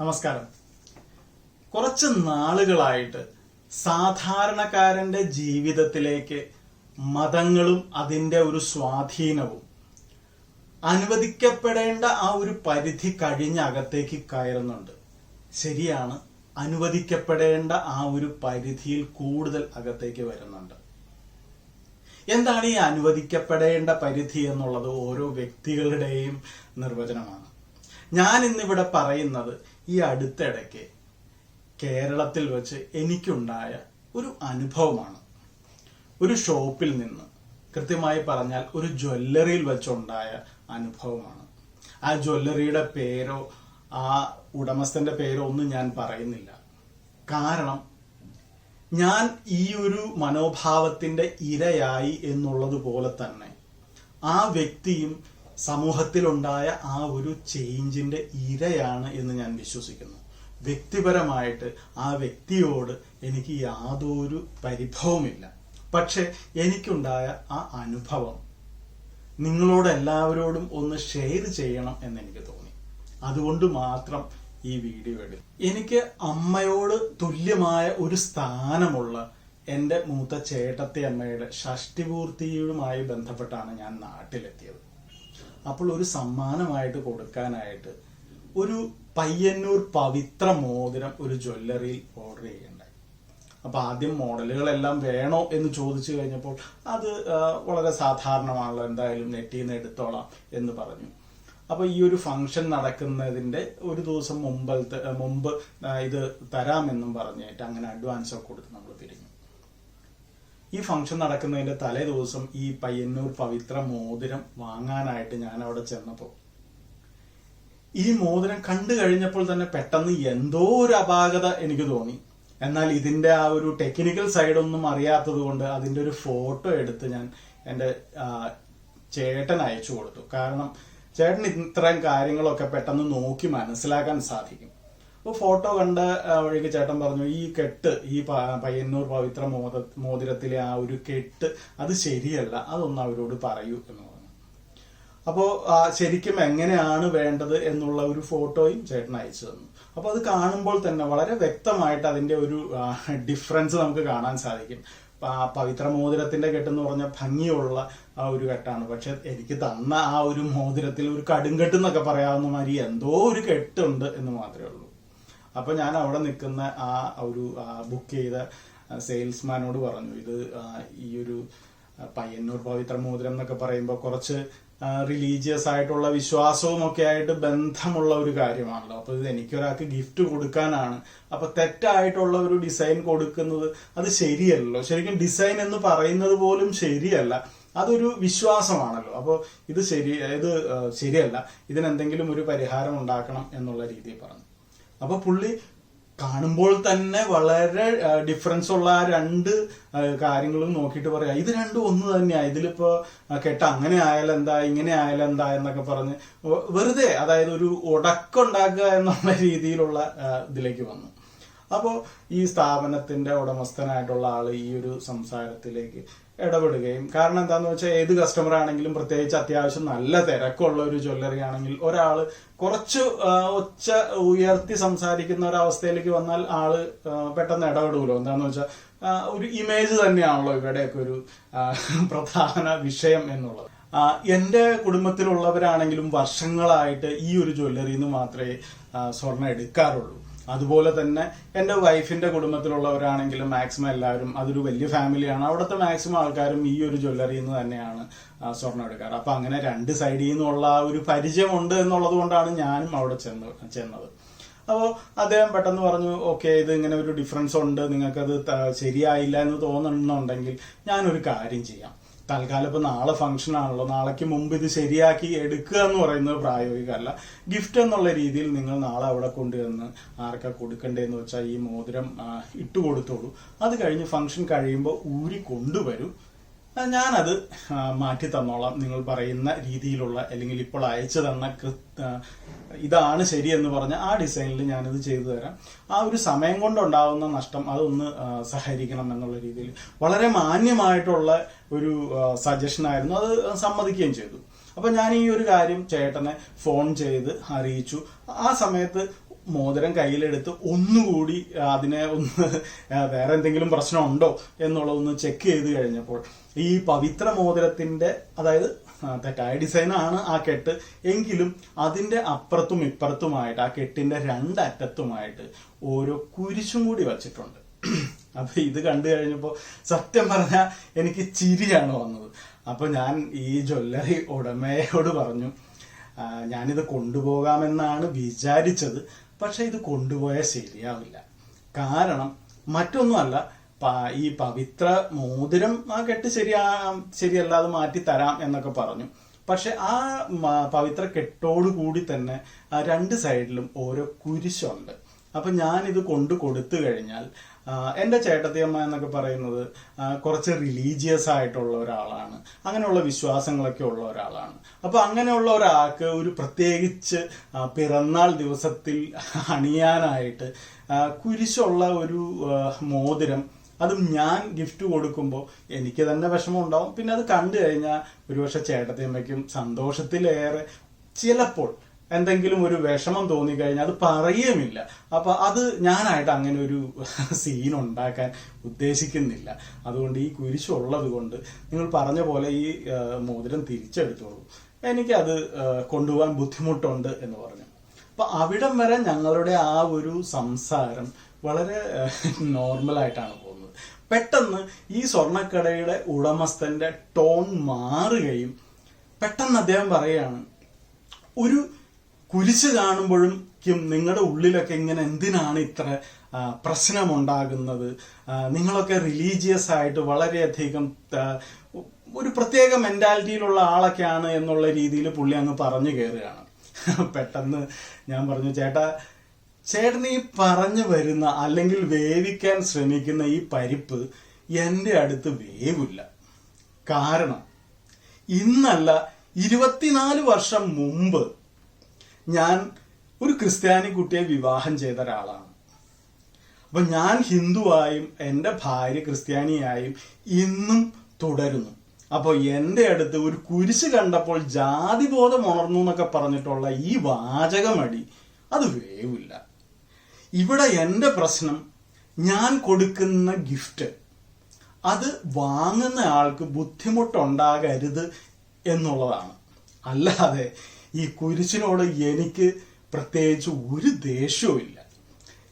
നമസ്കാരം. കുറച്ച് നാളുകളായിട്ട് സാധാരണക്കാരന്റെ ജീവിതത്തിലേക്ക് മതങ്ങളും അതിന്റെ ഒരു സ്വാധീനവും അനുവദിക്കപ്പെടേണ്ട ആ ഒരു പരിധി കഴിഞ്ഞ അകത്തേക്ക് കയറുന്നുണ്ട്. ശരിയാണ് അനുവദിക്കപ്പെടേണ്ട ആ ഒരു പരിധിയിൽ കൂടുതൽ അകത്തേക്ക് വരുന്നുണ്ട്. എന്താണ് ഈ അനുവദിക്കപ്പെടേണ്ട പരിധി എന്നുള്ളത് ഓരോ വ്യക്തികളുടെയും നിർവചനമാണ്. ഞാൻ ഇന്നിവിടെ പറയുന്നത് ഈ അടുത്തിടയ്ക്ക് കേരളത്തിൽ വെച്ച് എനിക്കുണ്ടായ ഒരു അനുഭവമാണ്. ഒരു ഷോപ്പിൽ നിന്ന് കൃത്യമായി പറഞ്ഞാൽ ഒരു ജ്വല്ലറിയിൽ വെച്ചുണ്ടായ അനുഭവമാണ്. ആ ജ്വല്ലറിയുടെ പേരോ ആ ഉടമസ്ഥന്റെ പേരോ ഒന്നും ഞാൻ പറയുന്നില്ല. കാരണം ഞാൻ ഈ ഒരു മനോഭാവത്തിന്റെ ഇരയായി എന്നുള്ളത് പോലെ തന്നെ ആ വ്യക്തിയും സമൂഹത്തിലുണ്ടായ ആ ഒരു ചേഞ്ചിന്റെ ഇരയാണ് എന്ന് ഞാൻ വിശ്വസിക്കുന്നു. വ്യക്തിപരമായിട്ട് ആ വ്യക്തിയോട് എനിക്ക് യാതൊരു പരിഭവമില്ല പക്ഷെ എനിക്കുണ്ടായ ആ അനുഭവം നിങ്ങളോട് എല്ലാവരോടും ഒന്ന് ഷെയർ ചെയ്യണം എന്ന് എനിക്ക് തോന്നി. അതുകൊണ്ട് മാത്രം ഈ വീഡിയോ എടുത്തു. എനിക്ക് അമ്മയോട് തുല്യമായ ഒരു സ്ഥാനമുള്ള എന്റെ മൂത്ത ചേട്ടത്തി അമ്മയുടെ ഷഷ്ടിപൂർത്തിയുമായി ബന്ധപ്പെട്ടാണ് ഞാൻ നാട്ടിലെത്തിയത്. അപ്പോൾ ഒരു സമ്മാനമായിട്ട് കൊടുക്കാനായിട്ട് ഒരു പയ്യന്നൂർ പവിത്ര മോതിരം ഒരു ജ്വല്ലറിയിൽ ഓർഡർ ചെയ്യണ്ടായി അപ്പൊ ആദ്യം മോഡലുകളെല്ലാം വേണോ എന്ന് ചോദിച്ചു കഴിഞ്ഞപ്പോൾ അത് വളരെ സാധാരണമാണല്ലോ എന്തായാലും നെറ്റിൽ നിന്ന് എടുത്തോളാം എന്ന് പറഞ്ഞു. അപ്പൊ ഈ ഒരു ഫംഗ്ഷൻ നടക്കുന്നതിന്റെ ഒരു ദിവസം മുമ്പ് മുമ്പ് ഇത് തരാമെന്നും പറഞ്ഞിട്ട് അങ്ങനെ അഡ്വാൻസ് ഒക്കെ കൊടുത്ത് നമ്മൾ പിരിഞ്ഞു. ഈ ഫംഗ്ഷൻ നടക്കുന്നതിന്റെ തലേ ദിവസം ഈ പയ്യന്നൂർ പവിത്ര മോതിരം വാങ്ങാനായിട്ട് ഞാൻ അവിടെ ചെന്നപ്പോൾ ഈ മോതിരം കണ്ടു കഴിഞ്ഞപ്പോൾ തന്നെ പെട്ടെന്ന് എന്തോ ഒരു അപാകത എനിക്ക് തോന്നി. എന്നാൽ ഇതിന്റെ ആ ഒരു ടെക്നിക്കൽ സൈഡ് ഒന്നും അറിയാത്തത് കൊണ്ട് അതിന്റെ ഒരു ഫോട്ടോ എടുത്ത് ഞാൻ എന്റെ ചേട്ടൻ അയച്ചു കൊടുത്തു. കാരണം ചേട്ടൻ ഇത്രയും കാര്യങ്ങളൊക്കെ പെട്ടെന്ന് നോക്കി മനസ്സിലാക്കാൻ സാധിക്കും. അപ്പോൾ ഫോട്ടോ കണ്ട വഴിക്ക് ചേട്ടൻ പറഞ്ഞു ഈ കെട്ട് ഈ പയ്യന്നൂർ പവിത്ര മോദ മോതിരത്തിലെ ആ ഒരു കെട്ട് അത് ശരിയല്ല അതൊന്ന് അവരോട് പറയൂ എന്ന് പറഞ്ഞു. അപ്പോ ശരിക്കും എങ്ങനെയാണ് വേണ്ടത് എന്നുള്ള ഒരു ഫോട്ടോയും ചേട്ടൻ അയച്ചു തന്നു. അപ്പൊ അത് കാണുമ്പോൾ തന്നെ വളരെ വ്യക്തമായിട്ട് അതിന്റെ ഒരു ഡിഫറൻസ് നമുക്ക് കാണാൻ സാധിക്കും. പവിത്ര മോതിരത്തിന്റെ കെട്ടെന്ന് പറഞ്ഞ ഭംഗിയുള്ള ആ ഒരു കെട്ടാണ്. പക്ഷെ എനിക്ക് തന്ന ആ ഒരു മോതിരത്തിൽ ഒരു കടുങ്കെട്ട് എന്നൊക്കെ പറയാവുന്ന മാതിരി എന്തോ ഒരു കെട്ടുണ്ട് എന്ന് മാത്രമേ ഉള്ളൂ. അപ്പൊ ഞാൻ അവിടെ നിൽക്കുന്ന ആ ഒരു ബുക്ക് ചെയ്ത സെയിൽസ്മാനോട് പറഞ്ഞു ഇത് ഈ ഒരു പയ്യന്നൂർ പവിത്ര മോതിരം എന്നൊക്കെ പറയുമ്പോൾ കുറച്ച് റിലീജിയസ് ആയിട്ടുള്ള വിശ്വാസവും ഒക്കെ ആയിട്ട് ബന്ധമുള്ള ഒരു കാര്യമാണല്ലോ. അപ്പൊ ഇത് എനിക്കൊരാൾക്ക് ഗിഫ്റ്റ് കൊടുക്കാനാണ്. അപ്പൊ തെറ്റായിട്ടുള്ള ഒരു ഡിസൈൻ കൊടുക്കുന്നത് അത് ശരിയല്ലല്ലോ. ശരിക്കും ഡിസൈൻ എന്ന് പറയുന്നത് പോലും ശരിയല്ല. അതൊരു വിശ്വാസമാണല്ലോ. അപ്പോൾ ഇത് ശരി ഇത് ശരിയല്ല. ഇതിനെന്തെങ്കിലും ഒരു പരിഹാരം ഉണ്ടാക്കണം എന്നുള്ള രീതിയിൽ പറഞ്ഞു. അപ്പൊ പുള്ളി കാണുമ്പോൾ തന്നെ വളരെ ഡിഫറൻസ് ഉള്ള ആ രണ്ട് കാര്യങ്ങളും നോക്കിയിട്ട് പറയാ ഇത് രണ്ടും ഒന്ന് തന്നെയാ ഇതിലിപ്പോ കേട്ട അങ്ങനെ എന്താ ഇങ്ങനെ ആയാലും എന്താ എന്നൊക്കെ പറഞ്ഞ് വെറുതെ അതായത് ഒരു ഉടക്കുണ്ടാക്കുക എന്നുള്ള രീതിയിലുള്ള ഇതിലേക്ക് വന്നു. അപ്പോൾ ഈ സ്ഥാപനത്തിന്റെ ഉടമസ്ഥനായിട്ടുള്ള ആൾ ഈ ഒരു സംസാരത്തിലേക്ക് ഇടപെടുകയും. കാരണം എന്താന്ന് വെച്ചാൽ ഏത് കസ്റ്റമർ ആണെങ്കിലും പ്രത്യേകിച്ച് അത്യാവശ്യം നല്ല തിരക്കുള്ള ഒരു ജ്വല്ലറി ആണെങ്കിൽ ഒരാൾ കുറച്ച് ഒച്ച ഉയർത്തി സംസാരിക്കുന്ന ഒരു അവസ്ഥയിലേക്ക് വന്നാൽ ആൾ പെട്ടെന്ന് ഇടപെടുമല്ലോ എന്താന്ന് വെച്ചാൽ ഒരു ഇമേജ് തന്നെയാണല്ലോ ഇവിടെയൊക്കെ ഒരു പ്രധാന വിഷയം എന്നുള്ളത്. എന്റെ കുടുംബത്തിലുള്ളവരാണെങ്കിലും വർഷങ്ങളായിട്ട് ഈ ഒരു ജ്വല്ലറിയിൽ നിന്ന് മാത്രമേ സ്വർണം സ്വർണം എടുക്കാറുള്ളൂ. അതുപോലെ തന്നെ എന്റെ വൈഫിന്റെ കുടുംബത്തിലുള്ളവരാണെങ്കിലും മാക്സിമം എല്ലാവരും അതൊരു വലിയ ഫാമിലിയാണ്. അവിടുത്തെ മാക്സിമം ആൾക്കാരും ഈ ഒരു ജ്വല്ലറിയിൽ നിന്ന് തന്നെയാണ് സ്വർണം സ്വർണം എടുക്കാറ്. അപ്പൊ അങ്ങനെ രണ്ട് സൈഡിൽ നിന്നുള്ള ഒരു പരിചയമുണ്ട് എന്നുള്ളത് കൊണ്ടാണ് ഞാനും അവിടെ ചെന്ന് ചെന്നത്. അപ്പോൾ അദ്ദേഹം പെട്ടെന്ന് പറഞ്ഞു ഓക്കെ ഇത് ഇങ്ങനെ ഒരു ഡിഫറൻസ് ഉണ്ട്. നിങ്ങൾക്കത് ശരിയായില്ല എന്ന് തോന്നുന്നുണ്ടെങ്കിൽ ഞാനൊരു കാര്യം ചെയ്യാം. തൽക്കാലം ഇപ്പൊ നാളെ ഫംഗ്ഷൻ ആണല്ലോ. നാളേക്ക് മുമ്പ് ഇത് ശരിയാക്കി എടുക്കുക എന്ന് പറയുന്നത് പ്രായോഗികമല്ല. ഗിഫ്റ്റ് എന്നുള്ള രീതിയിൽ നിങ്ങൾ നാളെ അവിടെ കൊണ്ടുവന്ന് ആർക്കാ കൊടുക്കണ്ടേന്ന് വെച്ചാൽ ഈ മോതിരം ഇട്ടു കൊടുത്തോളൂ അത് കഴിഞ്ഞ് ഫംഗ്ഷൻ കഴിയുമ്പോൾ ഊരി കൊണ്ടുവരും. ഞാനത് മാറ്റി തന്നോളാം. നിങ്ങൾ പറയുന്ന രീതിയിലുള്ള അല്ലെങ്കിൽ ഇപ്പോൾ അയച്ചു തന്ന ഇതാണ് ശരിയെന്ന് പറഞ്ഞ ആ ഡിസൈനിൽ ഞാനിത് ചെയ്തു തരാം. ആ ഒരു സമയം കൊണ്ടുണ്ടാവുന്ന നഷ്ടം അതൊന്ന് സഹകരിക്കണം എന്നുള്ള രീതിയിൽ. വളരെ മാന്യമായിട്ടുള്ള ഒരു സജഷൻ ആയിരുന്നു. അത് സമ്മതിക്കുകയും ചെയ്തു. അപ്പൊ ഞാൻ ഈ ഒരു കാര്യം ചേട്ടനെ ഫോൺ ചെയ്ത് അറിയിച്ചു. ആ സമയത്ത് മോതിരം കയ്യിലെടുത്ത് ഒന്നുകൂടി അതിനെ ഒന്ന് വേറെ എന്തെങ്കിലും പ്രശ്നം പ്രശ്നമുണ്ടോ എന്നുള്ളതൊന്ന് ചെക്ക് ചെയ്ത് കഴിഞ്ഞപ്പോൾ ഈ പവിത്ര മോതിരത്തിന്റെ അതായത് തെറ്റായ ഡിസൈനാണ് ആ കെട്ട്. എങ്കിലും അതിന്റെ അപ്പുറത്തും ഇപ്പുറത്തുമായിട്ട് ആ കെട്ടിന്റെ രണ്ടറ്റത്തുമായിട്ട് ഓരോ കുരിശും കൂടി വച്ചിട്ടുണ്ട്. അപ്പൊ ഇത് കണ്ടു കഴിഞ്ഞപ്പോ സത്യം പറഞ്ഞാൽ എനിക്ക് ചിരിയാണ് വന്നത്. അപ്പൊ ഞാൻ ഈ ജ്വല്ലറി ഉടമയോട് പറഞ്ഞു ഞാനിത് കൊണ്ടുപോകാമെന്നാണ് വിചാരിച്ചത്. പക്ഷെ ഇത് കൊണ്ടുപോയാൽ ശരിയാവില്ല. കാരണം മറ്റൊന്നുമല്ല ഈ പവിത്ര മോതിരം ആ കെട്ട് ശരിയാ ശരിയല്ലാതെ മാറ്റി തരാം എന്നൊക്കെ പറഞ്ഞു. പക്ഷെ ആ പവിത്ര കെട്ടോടു കൂടി തന്നെ രണ്ട് സൈഡിലും ഓരോ കുരിശുണ്ട്. അപ്പൊ ഞാനിത് കൊണ്ടു കൊടുത്തു കഴിഞ്ഞാൽ ആ, എന്റെ ചേട്ടത്തിയമ്മ എന്നൊക്കെ പറയുന്നത് കുറച്ച് റിലീജിയസ് ആയിട്ടുള്ള ഒരാളാണ്. അങ്ങനെയുള്ള വിശ്വാസങ്ങളൊക്കെ ഉള്ള ഒരാളാണ്. അപ്പോൾ അങ്ങനെയുള്ള ഒരാൾക്ക് ഒരു പ്രത്യേകിച്ച് പിറന്നാൾ ദിവസത്തിൽ അണിയാനായിട്ട് കുരിശുള്ള ഒരു മോതിരം അതും ഞാൻ ഗിഫ്റ്റ് കൊടുക്കുമ്പോൾ എനിക്ക് തന്നെ വിഷമം ഉണ്ടാവും പിന്നെ അത് കണ്ടു കഴിഞ്ഞാൽ ഒരുപക്ഷെ ചേട്ടത്തിയമ്മയ്ക്കും സന്തോഷത്തിലേറെ ചിലപ്പോൾ എന്തെങ്കിലും ഒരു വിഷമം തോന്നിക്കഴിഞ്ഞാൽ അത് പറയുമില്ല അപ്പൊ അത് ഞാനായിട്ട് അങ്ങനെ ഒരു സീൻ ഉണ്ടാക്കാൻ ഉദ്ദേശിക്കുന്നില്ല. അതുകൊണ്ട് ഈ കുരിശുള്ളത് കൊണ്ട് നിങ്ങൾ പറഞ്ഞ പോലെ ഈ മോതിരം തിരിച്ചെടുത്തോളൂ. എനിക്കത് കൊണ്ടുപോകാൻ ബുദ്ധിമുട്ടുണ്ട് എന്ന് പറഞ്ഞു. അപ്പൊ അവിടം വരെ ഞങ്ങളുടെ ആ ഒരു സംസാരം വളരെ നോർമലായിട്ടാണ് പോകുന്നത്. പെട്ടെന്ന് ഈ സ്വർണക്കടയുടെ ഉടമസ്ഥന്റെ ടോൺ മാറുകയും പെട്ടെന്ന് അദ്ദേഹം പറയുകയാണ് ഒരു കുരിശ് കാണുമ്പോഴും നിങ്ങളുടെ ഉള്ളിലൊക്കെ ഇങ്ങനെ എന്തിനാണ് ഇത്ര പ്രശ്നമുണ്ടാകുന്നത്? നിങ്ങളൊക്കെ റിലീജിയസ് ആയിട്ട് വളരെയധികം ഒരു പ്രത്യേക മെന്റാലിറ്റിയിലുള്ള ആളൊക്കെയാണ് എന്നുള്ള രീതിയിൽ പുള്ളി അങ്ങ് പറഞ്ഞു കയറുകയാണ് പെട്ടെന്ന് ഞാൻ പറഞ്ഞു ചേട്ടാ ചേട്ടൻ ഈ പറഞ്ഞു വരുന്ന അല്ലെങ്കിൽ വേവിക്കാൻ ശ്രമിക്കുന്ന ഈ പരിപ്പ് എന്റെ അടുത്ത് വേവില്ല. കാരണം ഇന്നല്ല ഇരുപത്തിനാല് വർഷം മുമ്പ് ഞാൻ ഒരു ക്രിസ്ത്യാനി കുട്ടിയെ വിവാഹം ചെയ്ത ഒരാളാണ്. അപ്പൊ ഞാൻ ഹിന്ദുവായും എന്റെ ഭാര്യ ക്രിസ്ത്യാനിയായും ഇന്നും തുടരുന്നു. അപ്പോൾ എന്റെ അടുത്ത് ഒരു കുരിശ് കണ്ടപ്പോൾ ജാതിബോധം ഉണർന്നു എന്നൊക്കെ പറഞ്ഞിട്ടുള്ള ഈ വാചകമടി അത് വേവില്ല. ഇവിടെ എന്റെ പ്രശ്നം ഞാൻ കൊടുക്കുന്ന ഗിഫ്റ്റ് അത് വാങ്ങുന്ന ആൾക്ക് ബുദ്ധിമുട്ടുണ്ടാകരുത് എന്നുള്ളതാണ്. അല്ലാതെ ഈ കുരിശിനോട് എനിക്ക് പ്രത്യേകിച്ച് ഒരു ദേഷ്യവും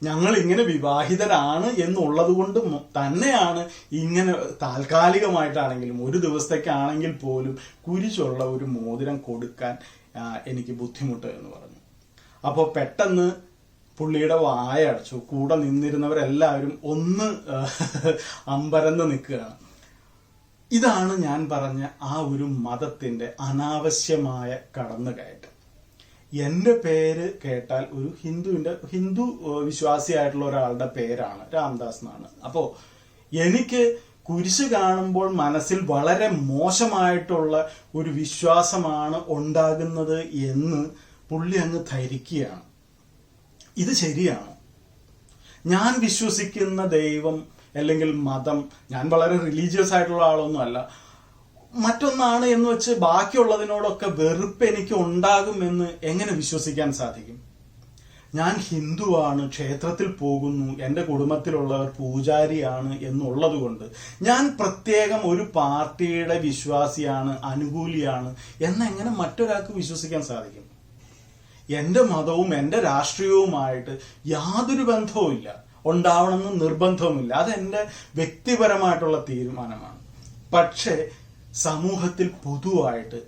ഞങ്ങൾ ഇങ്ങനെ വിവാഹിതരാണ് എന്നുള്ളത് കൊണ്ട് തന്നെയാണ് ഇങ്ങനെ താൽക്കാലികമായിട്ടാണെങ്കിലും ഒരു ദിവസത്തേക്കാണെങ്കിൽ പോലും കുരിശുള്ള ഒരു മോതിരം കൊടുക്കാൻ എനിക്ക് ബുദ്ധിമുട്ട് എന്ന് പറഞ്ഞു. അപ്പോൾ പെട്ടെന്ന് പുള്ളിയുടെ വായ അടച്ചു. കൂടെ നിന്നിരുന്നവരെല്ലാവരും ഒന്ന് അമ്പരന്ന് നിൽക്കുകയാണ്. ഇതാണ് ഞാൻ പറഞ്ഞ ആ ഒരു മതത്തിന്റെ അനാവശ്യമായ കടന്നുകയറ്റം. എന്റെ പേര് കേട്ടാൽ ഒരു ഹിന്ദുവിന്റെ ഹിന്ദു വിശ്വാസിയായിട്ടുള്ള ഒരാളുടെ പേരാണ് രാംദാസ് എന്നാണ്. അപ്പോൾ എനിക്ക് കുരിശ് കാണുമ്പോൾ മനസ്സിൽ വളരെ മോശമായിട്ടുള്ള ഒരു വിശ്വാസമാണ് ഉണ്ടാകുന്നത് എന്ന് പുള്ളി അങ്ങ് ധരിക്കുകയാണ്. ഇത് ശരിയാണ്. ഞാൻ വിശ്വസിക്കുന്ന ദൈവം അല്ലെങ്കിൽ മതം. ഞാൻ വളരെ റിലീജിയസ് ആയിട്ടുള്ള ആളൊന്നും അല്ല. മറ്റൊന്നാണ് എന്ന് വെച്ച് ബാക്കിയുള്ളതിനോടൊക്കെ വെറുപ്പ് എനിക്ക് ഉണ്ടാകുമെന്ന് എങ്ങനെ വിശ്വസിക്കാൻ സാധിക്കും? ഞാൻ ഹിന്ദുവാണ് ക്ഷേത്രത്തിൽ പോകുന്നു എന്റെ കുടുംബത്തിലുള്ളവർ പൂജാരിയാണ് എന്നുള്ളത് കൊണ്ട് ഞാൻ പ്രത്യേകം ഒരു പാർട്ടിയുടെ വിശ്വാസിയാണ് അനുകൂലിയാണ് എന്നെങ്ങനെ മറ്റൊരാൾക്ക് വിശ്വസിക്കാൻ സാധിക്കും? എന്റെ മതവും എന്റെ രാഷ്ട്രീയവുമായിട്ട് യാതൊരു ബന്ധവും ഇല്ല ഉണ്ടാവണമെന്ന് നിർബന്ധവുമില്ല. അതെന്റെ വ്യക്തിപരമായിട്ടുള്ള തീരുമാനമാണ്. പക്ഷേ സമൂഹത്തിൽ പൊതുവായിട്ട്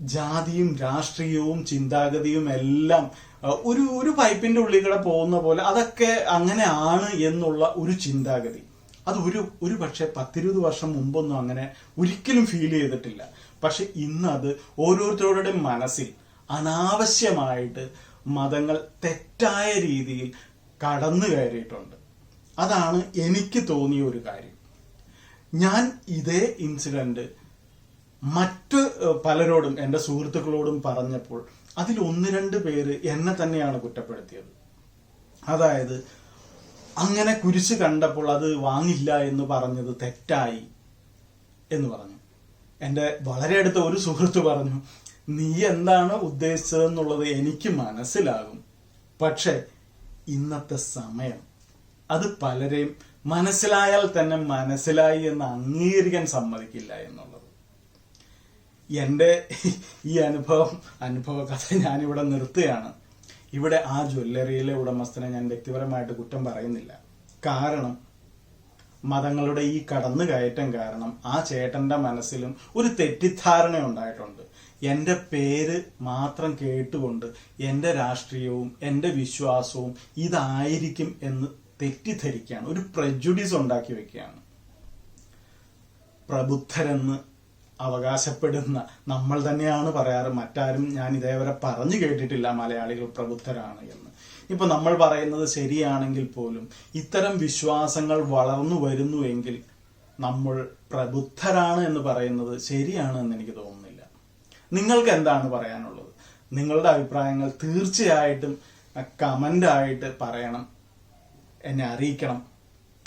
ജാതിയും രാഷ്ട്രീയവും ചിന്താഗതിയും എല്ലാം ഒരു ഒരു പൈപ്പിന്റെ ഉള്ളിൽ കൂടെ പോകുന്ന പോലെ അതൊക്കെ അങ്ങനെയാണ് എന്നുള്ള ഒരു ചിന്താഗതി. അത് ഒരു ഒരു പക്ഷേ പത്തിരുപത് വർഷം മുമ്പൊന്നും അങ്ങനെ ഒരിക്കലും ഫീൽ ചെയ്തിട്ടില്ല. പക്ഷെ ഇന്ന് അത് ഓരോരുത്തരുടെ മനസ്സിൽ അനാവശ്യമായിട്ട് മതങ്ങൾ തെറ്റായ രീതിയിൽ കടന്നു കയറിയിട്ടുണ്ട്. അതാണ് എനിക്ക് തോന്നിയ ഒരു കാര്യം. ഞാൻ ഇതേ ഇൻസിഡന്റ് മറ്റ് പലരോടും എന്റെ സുഹൃത്തുക്കളോടും പറഞ്ഞപ്പോൾ അതിൽ ഒന്ന് രണ്ട് പേര് എന്നെ തന്നെയാണ് കുറ്റപ്പെടുത്തിയത്. അതായത് അങ്ങനെ കുരിശ് കണ്ടപ്പോൾ അത് വാങ്ങില്ല എന്ന് പറഞ്ഞത് തെറ്റായി എന്ന് പറഞ്ഞു. എന്റെ വളരെ അടുത്ത ഒരു സുഹൃത്ത് പറഞ്ഞു നീ എന്താണ് ഉദ്ദേശിച്ചതെന്നുള്ളത് എനിക്ക് മനസ്സിലാകും. പക്ഷെ ഇന്നത്തെ സമയം. അത് പലരെയും മനസ്സിലായാൽ തന്നെ മനസ്സിലായി എന്ന് അംഗീകരിക്കാൻ സമ്മതിക്കില്ല എന്നുള്ളത്. എന്റെ ഈ അനുഭവം അനുഭവ കഥ ഞാനിവിടെ നിർത്തുകയാണ്. ഇവിടെ ആ ജ്വല്ലറിയിലെ ഉടമസ്ഥനെ ഞാൻ വ്യക്തിപരമായിട്ട് കുറ്റം പറയുന്നില്ല. കാരണം മതങ്ങളുടെ ഈ കടന്നുകയറ്റം കാരണം ആ ചേട്ടന്റെ മനസ്സിലും ഒരു തെറ്റിദ്ധാരണ ഉണ്ടായിട്ടുണ്ട്. എന്റെ പേര് മാത്രം കേട്ടുകൊണ്ട് എന്റെ രാഷ്ട്രീയവും എന്റെ വിശ്വാസവും ഇതായിരിക്കും എന്ന് തെറ്റിദ്ധരിക്കുകയാണ്. ഒരു പ്രജുഡീസ് ഉണ്ടാക്കി വെക്കുകയാണ്. പ്രബുദ്ധരെന്ന് അവകാശപ്പെടുന്ന നമ്മൾ തന്നെയാണ് പറയാറ്. മറ്റാരും ഞാൻ ഇതേവരെ പറഞ്ഞു കേട്ടിട്ടില്ല മലയാളികൾ പ്രബുദ്ധരാണ് എന്ന്. ഇപ്പൊ നമ്മൾ പറയുന്നത് ശരിയാണെങ്കിൽ പോലും ഇത്തരം വിശ്വാസങ്ങൾ വളർന്നു വരുന്നുവെങ്കിൽ നമ്മൾ പ്രബുദ്ധരാണ് എന്ന് പറയുന്നത് ശരിയാണ് എന്ന് എനിക്ക് തോന്നുന്നില്ല. നിങ്ങൾക്ക് എന്താണ് പറയാനുള്ളത്? നിങ്ങളുടെ അഭിപ്രായങ്ങൾ തീർച്ചയായിട്ടും കമന്റ് ആയിട്ട് പറയണം. എന്നെ അറിയിക്കണം.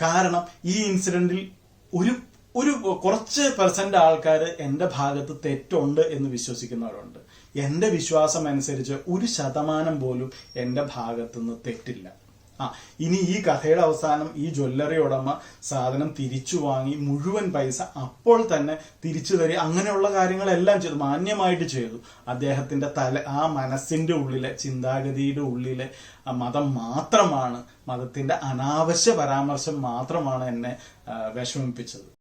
കാരണം ഈ ഇൻസിഡന്റിൽ ഒരു ഒരു കുറച്ച് പെർസെന്റ് ആൾക്കാർ എന്റെ ഭാഗത്ത് തെറ്റുണ്ട് എന്ന് വിശ്വസിക്കുന്നവരുണ്ട്. എന്റെ വിശ്വാസം അനുസരിച്ച് ഒരു ശതമാനം പോലും എന്റെ ഭാഗത്തുനിന്ന് തെറ്റില്ല. ആ ഇനി ഈ കഥയുടെ അവസാനം ഈ ജ്വല്ലറി ഉടമ സാധനം തിരിച്ചു വാങ്ങി മുഴുവൻ പൈസ അപ്പോൾ തന്നെ തിരിച്ചു തരി അങ്ങനെയുള്ള കാര്യങ്ങളെല്ലാം ചെയ്തു മാന്യമായിട്ട് ചെയ്തു. അദ്ദേഹത്തിന്റെ തല ആ മനസ്സിന്റെ ഉള്ളിലെ ചിന്താഗതിയുടെ ഉള്ളിലെ മതം മാത്രമാണ് മതത്തിന്റെ അനാവശ്യ പരാമർശം മാത്രമാണ് എന്നെ വിഷമിപ്പിച്ചത്.